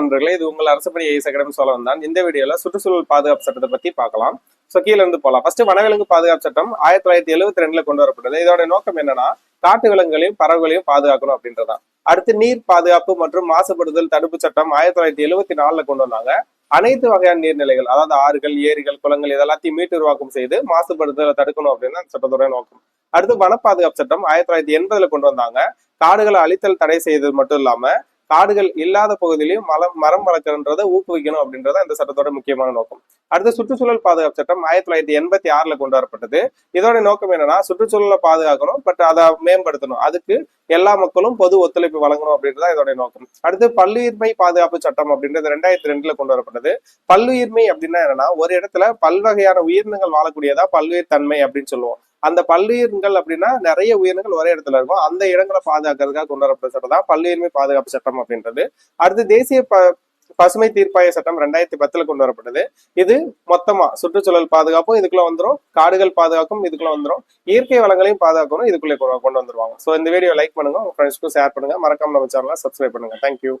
நண்பர்களே இது உங்கள் அரசுப்பணி ஐஎஸ் அகாடமி சொல்ல வந்தான் இந்த வீடியோல சுற்றுச்சூழல் பாதுகாப்பு சட்டத்தை பத்தி பார்க்கலாம். ஸோ கீழே இருந்து போகலாம் ஃபர்ஸ்ட் வனவிலங்கு பாதுகாப்பு சட்டம் ஆயிரத்தி தொள்ளாயிரத்தி எழுபத்தி ரெண்டுல கொண்டு வரப்பட்டது. இதோட நோக்கம் என்னன்னா காட்டு விலங்குகளையும் பறவைகளையும் பாதுகாக்கணும் அப்படின்றதான் அடுத்து நீர் பாதுகாப்பு மற்றும் மாசுபடுதல் தடுப்பு சட்டம் ஆயிரத்தி தொள்ளாயிரத்தி எழுபத்தி நாலுல கொண்டு வந்தாங்க. அனைத்து வகையான நீர்நிலைகள் அதாவது ஆறுகள் ஏரிகள் குளங்கள் இதெல்லாத்தையும் மீட்டு உருவாக்கம் செய்து மாசுபடுதலை தடுக்கணும் அப்படின்னு அந்த சட்டத்தோட நோக்கம். அடுத்து வன பாதுகாப்பு சட்டம் ஆயிரத்தி தொள்ளாயிரத்தி எண்பதுல கொண்டு வந்தாங்க. காடுகளை அழித்தல் தடை செய்தது மட்டும் இல்லாம காடுகள் இல்லாத பகுதியிலையும் மரம் மரம் வளர்க்கறன்றதை ஊக்குவிக்கணும் அப்படின்றத இந்த சட்டத்தோட முக்கியமான நோக்கம். அடுத்து சுற்றுச்சூழல் பாதுகாப்பு சட்டம் ஆயிரத்தி தொள்ளாயிரத்தி எண்பத்தி ஆறுல கொண்டு வரப்பட்டது இதோட நோக்கம் என்னன்னா சுற்றுச்சூழலை பாதுகாக்கணும் பட் அதை மேம்படுத்தணும். அதுக்கு எல்லா மக்களும் பொது ஒத்துழைப்பு வழங்கணும் அப்படின்றத இதோட நோக்கம். அடுத்து பல்லுயிர்மை பாதுகாப்பு சட்டம் அப்படின்றது ரெண்டாயிரத்தி ரெண்டுல கொண்டு வரப்பட்டது பல்லுயிர்மை அப்படின்னா என்னன்னா ஒரு இடத்துல பல்வகையான உயிரினங்கள் வாழக்கூடியதா பல்லுயிர் தன்மை அப்படின்னு சொல்லுவோம். அந்த பல்லுயிர்கள் அப்படின்னா நிறைய உயிரினங்கள் ஒரே இடத்துல இருக்கும். அந்த இடங்களை பாதுகாக்கிறதுக்காக கொண்டு வரப்பட்ட சட்டம் தான் பல்லுயிர்மை பாதுகாப்பு சட்டம் அப்படின்றது. அடுத்து தேசிய ப பசுமை தீர்ப்பாய சட்டம் ரெண்டாயிரத்தி பத்துல கொண்டு வரப்பட்டது. இது மொத்தமா சுற்றுச்சூழல் பாதுகாப்பும் இதுக்குள்ள வந்துடும் காடுகள் பாதுகாக்கும் இதுக்குள்ள வந்துடும் இயற்கை வளங்களையும் பாதுகாக்கணும் இதுக்குள்ளே கொண்டு கொண்டு வந்துருவாங்க. ஸோ இந்த வீடியோ லைக் பண்ணுங்க. உங்க ஃப்ரெண்ட்ஸ்க்கும் ஷேர் பண்ணுங்க. மறக்காம நம்ம சேனலை சப்ஸ்கிரைப் பண்ணுங்க. தேங்க்யூ